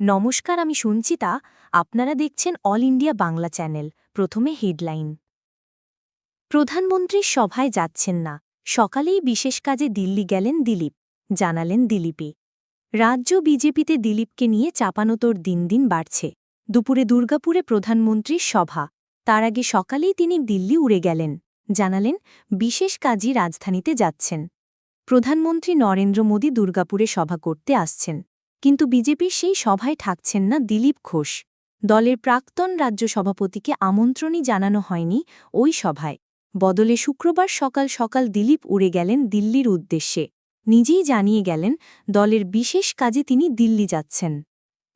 নমস্কার, আমি সঞ্চিতা। আপনারা দেখছেন অল ইন্ডিয়া বাংলা চ্যানেল, প্রথমে হেডলাইন। প্রধানমন্ত্রীর সভায় যাচ্ছেন না। সকালেই বিশেষ কাজে দিল্লি গেলেন দিলীপ। জানালেন দিলীপে। রাজ্য বিজেপিতে দিলীপকে নিয়ে চাপানোতর দিন দিন বাড়ছে। দুপুরে দুর্গাপুরে প্রধানমন্ত্রীর সভা। তার আগে সকালেই তিনি দিল্লি উড়ে গেলেন। জানালেন, বিশেষ কাজই রাজধানীতে যাচ্ছেন। প্রধানমন্ত্রী নরেন্দ্র মোদী দুর্গাপুরে সভা করতে আসছেন। কিন্তু বিজেপির সেই সভায় থাকছেন না দিলীপ ঘোষ। দলের প্রাক্তন রাজ্য সভাপতিকে আমন্ত্রণই জানানো হয়নি ওই সভায়। বদলে শুক্রবার সকাল সকাল দিলীপ উড়ে গেলেন দিল্লির উদ্দেশ্যে। নিজেই জানিয়ে গেলেন দলের বিশেষ কাজে তিনি দিল্লি যাচ্ছেন।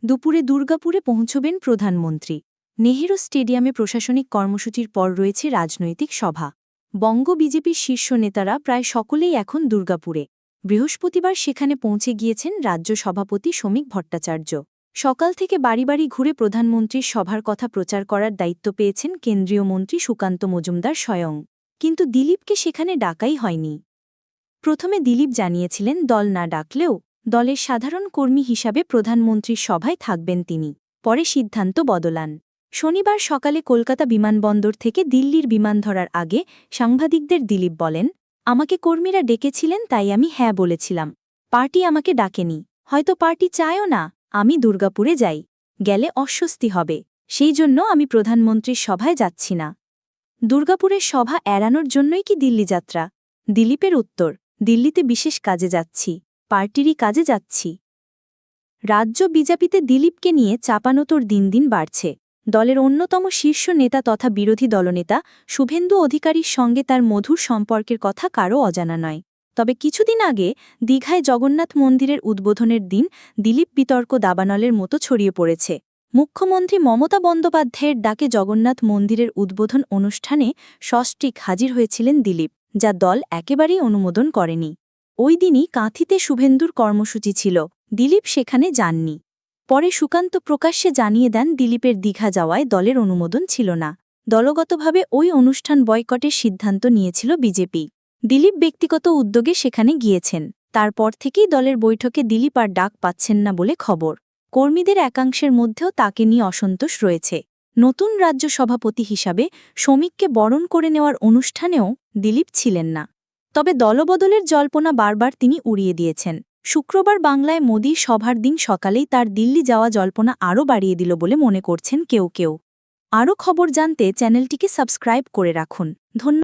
দুপুরে দুর্গাপুরে পৌঁছবেন প্রধানমন্ত্রী। নেহেরু স্টেডিয়ামে প্রশাসনিক কর্মসূচির পর রয়েছে রাজনৈতিক সভা। বঙ্গ বিজেপির শীর্ষ নেতারা প্রায় সকলেই এখন দুর্গাপুরে। বৃহস্পতিবার সেখানে পৌঁছে গিয়েছেন রাজ্য সভাপতি শ্রমিক ভট্টাচার্য। সকাল থেকে বাড়ি বাড়ি ঘুরে প্রধানমন্ত্রীর সভার কথা প্রচার করার দায়িত্ব পেয়েছেন কেন্দ্রীয় মন্ত্রী সুকান্ত মজুমদার স্বয়ং। কিন্তু দিলীপকে সেখানে ডাকাই হয়নি। প্রথমে দিলীপ জানিয়েছিলেন, দল না ডাকলেও দলের সাধারণ কর্মী হিসাবে প্রধানমন্ত্রীর সভায় থাকবেন তিনি। পরে সিদ্ধান্ত বদলান। শনিবার সকালে কলকাতা বিমানবন্দর থেকে দিল্লির বিমান ধরার আগে সাংবাদিকদের দিলীপ বলেন আমাকে কর্মীরা ডেকেছিলেন, তাই আমি হ্যাঁ বলেছিলাম। পার্টি আমাকে ডাকেনি। হয়তো পার্টি চায়ও না, আমি দুর্গাপুরে যাই। গেলে অস্বস্তি হবে। সেই জন্য আমি প্রধানমন্ত্রীর সভায় যাচ্ছি না। দুর্গাপুরের সভা এড়ানোর জন্যই কি দিল্লি যাত্রা? দিলীপের উত্তর, দিল্লিতে বিশেষ কাজে যাচ্ছি, পার্টিরই কাজে যাচ্ছি। রাজ্য বিজেপিতে দিলীপকে নিয়ে চাপানোতর দিন দিন বাড়ছে। দলের অন্যতম শীর্ষ নেতা তথা বিরোধী দলনেতা শুভেন্দু অধিকারীর সঙ্গে তার মধুর সম্পর্কের কথা কারও অজানা নয়। তবে কিছুদিন আগে দীঘায় জগন্নাথ মন্দিরের উদ্বোধনের দিন দিলীপ বিতর্ক দাবানলের মতো ছড়িয়ে পড়েছে। মুখ্যমন্ত্রী মমতা বন্দ্যোপাধ্যায়ের ডাকে জগন্নাথ মন্দিরের উদ্বোধন অনুষ্ঠানে সস্টিক হাজির হয়েছিলেন দিলীপ, যা দল একেবারেই অনুমোদন করেনি। ওই দিনই কাঁথিতে শুভেন্দুর কর্মসূচি ছিল। দিলীপ সেখানে যাননি। পরে সুকান্ত প্রকাশ্যে জানিয়ে দেন দিলীপের দীঘা যাওয়ায় দলের অনুমোদন ছিল না। দলগতভাবে ওই অনুষ্ঠান বয়কটের সিদ্ধান্ত নিয়েছিল বিজেপি। দিলীপ ব্যক্তিগত উদ্যোগে সেখানে গিয়েছেন। তারপর থেকেই দলের বৈঠকে দিলীপ আর ডাক পাচ্ছেন না বলে খবর। কর্মীদের একাংশের মধ্যেও তাকে নিয়ে অসন্তোষ রয়েছে। নতুন রাজ্য সভাপতি হিসাবে শ্রমিককে বরণ করে নেওয়ার অনুষ্ঠানেও দিলীপ ছিলেন না। তবে দলবদলের জল্পনা বারবার তিনি উড়িয়ে দিয়েছেন। শুক্রবার বাংলায় মোদী সভার দিন সকালেই তার দিল্লি যাওয়া জল্পনা আরও বাড়িয়ে দিল বলে মনে করছেন কেউ কেউ। আরও খবর জানতে চ্যানেলটিকে সাবস্ক্রাইব করে রাখুন। ধন্যবাদ।